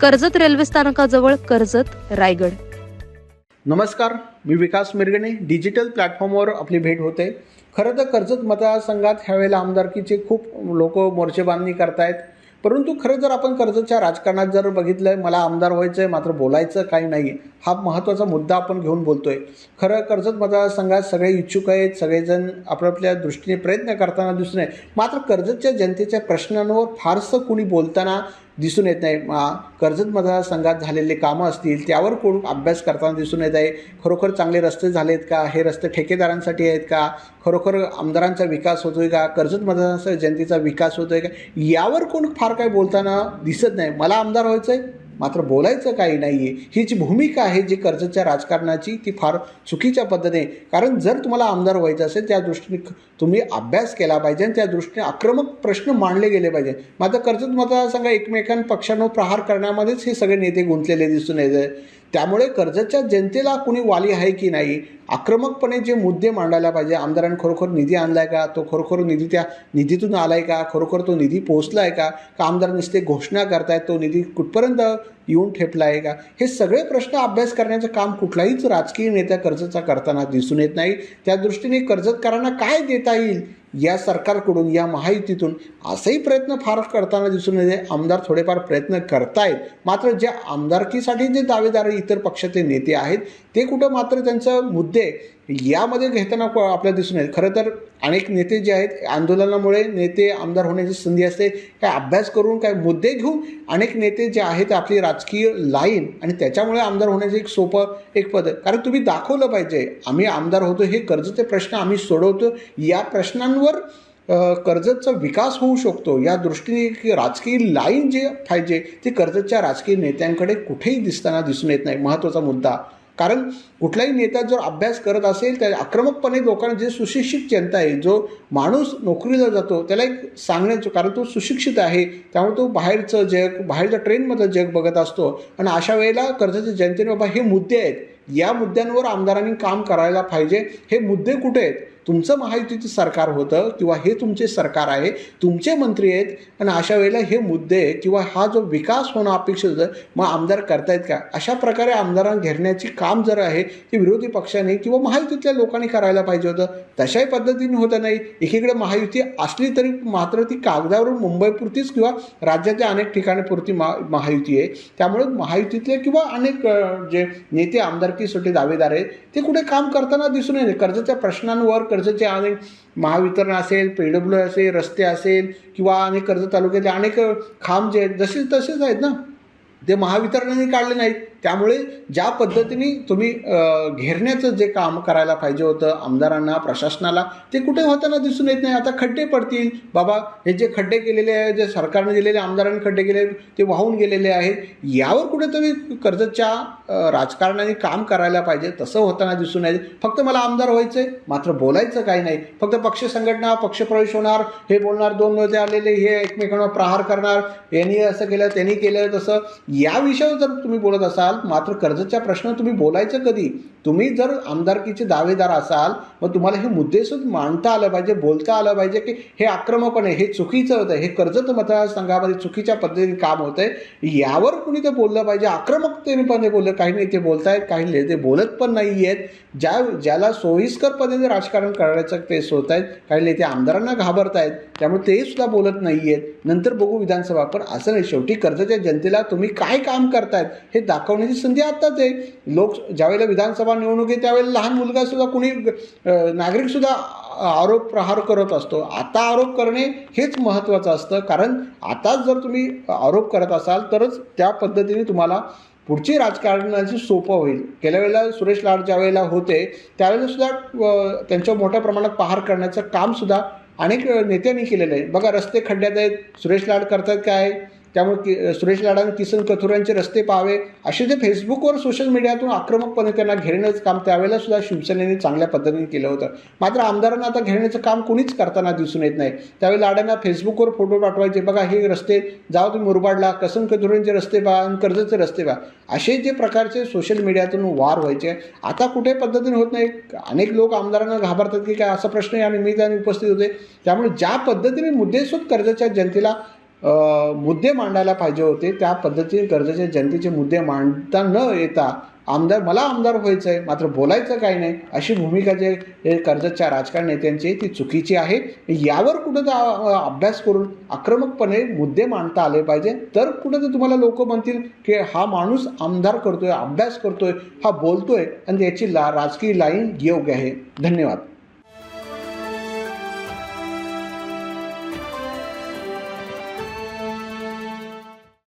Karjat railway स्थानकाजवळ कर्जत रायगड. नमस्कार मी विकास मिरगणे. डिजिटल प्लॅटफॉर्मवर आपली भेट होते. खरं तर कर्जत मतदारसंघात ह्यावेळेला आमदारकीचे खूप लोक मोर्चेबांधणी करतायत. परंतु खरं जर आपण कर्जतच्या राजकारणात जर बघितलं मला आमदार व्हायचं आहे मात्र बोलायचं काही नाही. हा महत्त्वाचा मुद्दा आपण घेऊन बोलतो आहे खरं कर्जत मतदारसंघात सगळे इच्छुक आहेत सगळेजण आपापल्या दृष्टीने प्रयत्न करताना दिसून आहे मात्र कर्जतच्या जनतेच्या प्रश्नांवर फारसं कुणी बोलताना दिसून येत नाही. कर्जत मतदारसंघात झालेले कामं असतील त्यावर कोण अभ्यास करताना दिसून येत आहे? खरोखर चांगले रस्ते झाले आहेत का? हे रस्ते ठेकेदारांसाठी आहेत का? खरोखर आमदारांचा विकास होतो आहे का? कर्जत मतदारसंघ जनतेचा विकास आहे का? यावर कोण फार काही बोलताना दिसत नाही. मला आमदार व्हायचं आहे मात्र बोलायचं काही नाही आहे ही जी भूमिका आहे जी कर्जच्या राजकारणाची. ती फार चुकीच्या पद्धतीने. कारण जर तुम्हाला आमदार व्हायचं असेल त्या दृष्टीने तुम्ही अभ्यास केला पाहिजे आणि त्या दृष्टीने आक्रमक प्रश्न मांडले गेले पाहिजे. मात्र कर्जत मतदारसंघ एकमेकां पक्षांवर प्रहार करण्यामध्येच हे सगळे नेते गुंतलेले दिसून येत आहे. त्यामुळे कर्जतच्या जनतेला कुणी वाली आहे की नाही? आक्रमकपणे जे मुद्दे मांडायला पाहिजे आमदारांनी खरोखर निधी आणलाय का? तो खरोखर निधी त्या निधीतून आलाय का? खरोखर तो निधी पोहोचलाय का? का आमदार नुसते घोषणा करतायत तो निधी कुठपर्यंत येऊन ठेपला आहे का? हे सगळे प्रश्न अभ्यास करण्याचं काम कुठलाहीच राजकीय नेत्या कर्जतचा करताना दिसून येत नाही. त्या दृष्टीने कर्जतकरांना काय देता येईल? या सरकारकडून या महायुतीतून असेही प्रयत्न फार करताना दिसून येते. आमदार थोडेफार प्रयत्न करतायत. मात्र ज्या आमदारकीसाठी जे दावेदार इतर पक्षाचे नेते आहेत ते कुठं मात्र त्यांचं मुद्दे यामध्ये घेताना क- आपल्याला दिसून येत खरं तर अनेक नेते जे आहेत आंदोलनामुळे नेते आमदार होण्याची संधी असते. काय अभ्यास करून काय मुद्दे घेऊन अनेक नेते जे आहेत आपली राजकीय लाईन आणि त्याच्यामुळे आमदार होण्याचं एक सोपं एक पद कारण तुम्ही दाखवलं पाहिजे आम्ही आमदार होतो हे कर्जचे प्रश्न आम्ही सोडवतो. या प्रश्नांवर कर्जतचा विकास होऊ शकतो. या दृष्टीने की राजकीय लाईन जे पाहिजे ती कर्जतच्या राजकीय नेत्यांकडे कुठेही दिसताना दिसून येत नाही. महत्त्वाचा मुद्दा कारण कुठलाही नेता जर अभ्यास करत असेल तर आक्रमकपणे लोकांना जे सुशिक्षित जनता आहे जो माणूस नोकरीला जातो त्याला एक सांगण्याचं कारण तो सुशिक्षित आहे त्यामुळे तो बाहेरचं जग बाहेरच्या ट्रेनमधलं जग बघत असतो. आणि अशा वेळेला कर्जाचे जनतेने बाबा हे मुद्दे आहेत. या मुद्द्यांवर आमदारांनी काम करायला पाहिजे. हे मुद्दे कुठे आहेत? तुमचं महायुतीचं सरकार होतं किंवा हे तुमचे सरकार आहे तुमचे मंत्री आहेत आणि अशा वेळेला हे मुद्दे किंवा हा जो विकास होणं अपेक्षित होतं मग आमदार करतायत का? अशा प्रकारे आमदारांना घेरण्याची काम जर आहे ते विरोधी पक्षाने किंवा महायुतीतल्या लोकांनी करायला पाहिजे होतं तशाही पद्धतीने होतं नाही. एकीकडे महायुती असली तरी मात्र ती कागदावरून मुंबईपुरतीच किंवा राज्याच्या अनेक ठिकाणीपुरती मा महायुती आहे. त्यामुळे महायुतीतले किंवा अनेक जे नेते आमदारकीसाठी दावेदार आहेत ते कुठे काम करताना दिसून येते कर्जाच्या प्रश्नांवर कर्जाचे अनेक महावितरण असेल पी डब्ल्यू असेल रस्ते असेल किंवा अनेक कर्ज तालुक्यातले अनेक खांब जे आहेत जसे तसेच आहेत ना? ते महावितरणाने काढले नाहीत. त्यामुळे ज्या पद्धतीने तुम्ही घेरण्याचं जे काम करायला पाहिजे होतं आमदारांना प्रशासनाला ते कुठे होताना दिसून येत नाही. आता खड्डे पडतील. बाबा हे जे खड्डे केलेले आहे जे सरकारने दिलेले आमदारांनी खड्डे केले ते वाहून गेलेले आहेत. यावर कुठेतरी कर्जतच्या राजकारणाने काम करायला पाहिजे. तसं होताना दिसून येत फक्त मला आमदार व्हायचं आहे मात्र बोलायचं काही नाही. फक्त पक्ष संघटना पक्षप्रवेश होणार हे बोलणार दोन नेते आलेले हे एकमेकांवर प्रहार करणार. यांनी असं केलं त्यांनी केलं तसं. या विषयावर जर तुम्ही बोलत असाल मात्र कर्जच्या प्रश्न तुम्ही बोलायचं कधी? तुम्ही जर आमदारकीचे दावेदार असाल मग तुम्हाला हे मुद्देसुद्धा मांडता आलं पाहिजे बोलता आलं पाहिजे की हे आक्रमकपणे हे चुकीचं होतं हे कर्जत मतदारसंघामध्ये चुकीच्या पद्धतीने काम होतंय यावर कुणी ते बोललं पाहिजे आक्रमकतेने पण बोललं काही नेते बोलतायत काही ते बोलत पण नाही आहेत ज्या ज्याला सोयीस्कर पद्धतीने राजकारण करण्याचं ते होत आहेत काही नेते आमदारांना घाबरतायत त्यामुळे ते सुद्धा बोलत नाही आहेत नंतर बघू विधानसभा पण असं नाही शेवटी कर्जच्या जनतेला तुम्ही काय काम करतायत हे दाखवण्याची संधी आत्ताच आहे. लोक ज्यावेळेला विधानसभा निवडणूक आहे त्यावेळेला लहान मुलगासुद्धा कुणी नागरिकसुद्धा आरोप प्रहार करत असतो. आता आरोप करणे हेच महत्त्वाचं असतं. कारण आताच जर तुम्ही आरोप करत असाल तरच त्या पद्धतीने तुम्हाला पुढची राजकारणाची सोपं होईल. गेल्या वेळेला सुरेश लाड ज्या वेळेला होते त्यावेळेला सुद्धा त्यांच्यावर मोठ्या प्रमाणात पहार करण्याचं कामसुद्धा अनेक नेत्यांनी केलेलं आहे. बघा रस्ते खड्ड्यात आहेत. सुरेश लाड करतात काय? त्यामुळे कि सुरेश लाडाने किसन कथोरांचे रस्ते पाहावे असे जे फेसबुकवर सोशल मीडियातून आक्रमकपणे त्यांना घेरण्याचं काम त्यावेळेला सुद्धा शिवसेनेने चांगल्या पद्धतीने केलं होतं. मात्र आमदारांना आता घेण्याचं काम कोणीच करताना दिसून येत नाही. त्यावेळी लाडांना फेसबुकवर फोटो पाठवायचे बघा हे रस्ते जाऊ तुम्ही मुरबाडला कसन कथोरांचे रस्ते पहा आणि कर्जचे रस्ते पहा. असे जे प्रकारचे सोशल मीडियातून वार व्हायचे आता कुठे पद्धतीने होत नाही. अनेक लोक आमदारांना घाबरतात की काय असा प्रश्न या निमित्ताने उपस्थित होते. त्यामुळे ज्या पद्धतीने मुद्देसूद कर्जाच्या जनतेला मुद्दे मांडायला पाहिजे होते. त्या पद्धतीने कर्जाच्या जनतेचे मुद्दे मांडता न येता आमदार मला आमदार व्हायचं आहे मात्र बोलायचं काही नाही. अशी भूमिका जे हे कर्जतच्या राजकारण नेत्यांची ती चुकीची आहे. यावर कुठं अभ्यास करून आक्रमकपणे मुद्दे मांडता आले पाहिजे. तर कुठं तर तुम्हाला लोक म्हणतील की हा माणूस आमदार करतोय अभ्यास करतोय हा बोलतोय आणि याची ला राजकीय लाईन योग्य आहे. धन्यवाद.